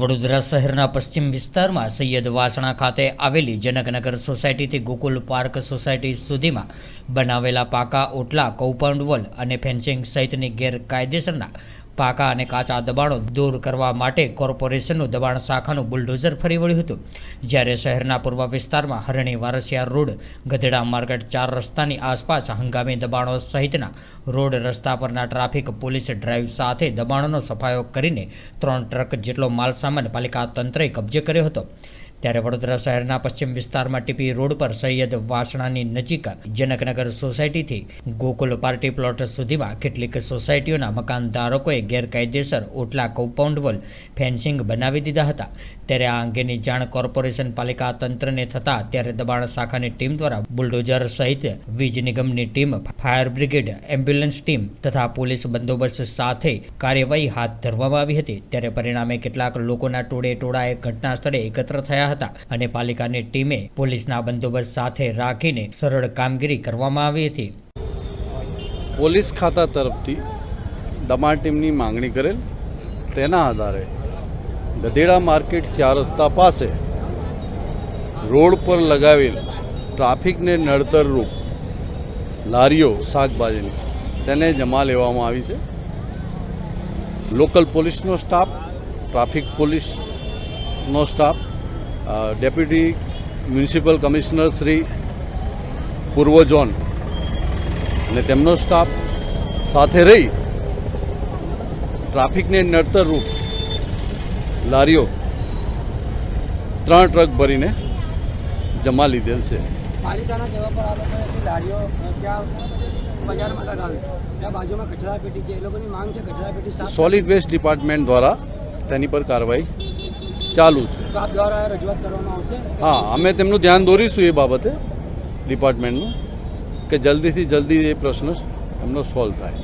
વડોદરા શહેરના પશ્ચિમ વિસ્તારમાં સૈયદ વાસણા ખાતે આવેલી જનકનગર સોસાયટીથી ગોકુલ પાર્ક સોસાયટી સુધીમાં બનાવેલા પાકા, ઓટલા કૌપાઉન્ડ વોલ અને ફેન્સિંગ સહિતની ગેરકાયદેસરના પાકા અને કાચા દબાણો દૂર કરવા માટે કોર્પોરેશનનું દબાણ શાખાનું બુલડોઝર ફરી વળ્યું હતું. જ્યારે શહેરના પૂર્વ વિસ્તારમાં હરણી વારસિયા રોડ, ગધેડા માર્કેટ ચાર રસ્તાની આસપાસ હંગામી દબાણો સહિતના રોડ રસ્તા પરના ટ્રાફિક પોલીસ ડ્રાઈવ સાથે દબાણોનો સફાયો કરીને ત્રણ ટ્રક જેટલો માલસામાન પાલિકા તંત્રએ કબજે કર્યો હતો. ત્યારે વડોદરા શહેરના પશ્ચિમ વિસ્તારમાં ટીપી રોડ પર સૈયદ વાસણાની નજીક જનકનગર સોસાયટીથી ગોકુલ પાર્ટી પ્લોટ સુધીમાં કેટલીક સોસાયટીઓના મકાનધારકોએ ગેરકાયદેસર ઓટલા કમ્પાઉન્ડ વોલ ફેન્સિંગ બનાવી દીધા હતા. ત્યારે આ અંગેની જાણ કોર્પોરેશન પાલિકા તંત્રને થતાં ત્યારે દબાણ શાખાની ટીમ દ્વારા બુલડોઝર સહિત વીજ નિગમની team, fire brigade, ambulance team તથા પોલીસ બંદોબસ્ત સાથે કાર્યવાહી હાથ ધરવામાં આવી હતી. ત્યારે પરિણામે કેટલાક લોકોના ટોળે ટોળાએ ઘટના સ્થળે એકત્ર થયા હતા અને પાલિકાની ટીમે પોલીસના બંદોબસ્ત સાથે રાખીને સરળ કામગીરી કરવામાં આવી હતી. પોલીસ ખાતા તરફથી દમાણ ટીમની માંગણી કરેલ. તેના આધારે ગધેડા માર્કેટ ચાર રસ્તા પાસે રોડ પર લગાવેલ ટ્રાફિકને નડતર રૂપ લારીઓ શાકભાજીની તેને જમા લેવામાં આવી છે. લોકલ પોલીસનો સ્ટાફ, ટ્રાફિક પોલીસનો staff deputy municipal commissioner Shri પૂર્વ ઝોન અને તેમનો સ્ટાફ સાથે રહી ટ્રાફિકને નડતરરૂપ લારીઓ ત્રણ ટ્રક ભરીને જમા લીધેલ છે. સોલિડ વેસ્ટ ડિપાર્ટમેન્ટ દ્વારા તેની પર કાર્યવાહી ચાલુ છે. હા અમે તેમનું ધ્યાન દોરીશું એ બાબતે ડિપાર્ટમેન્ટનું કે જલ્દીથી જલ્દી એ પ્રશ્ન એમનો સોલ્વ થાય.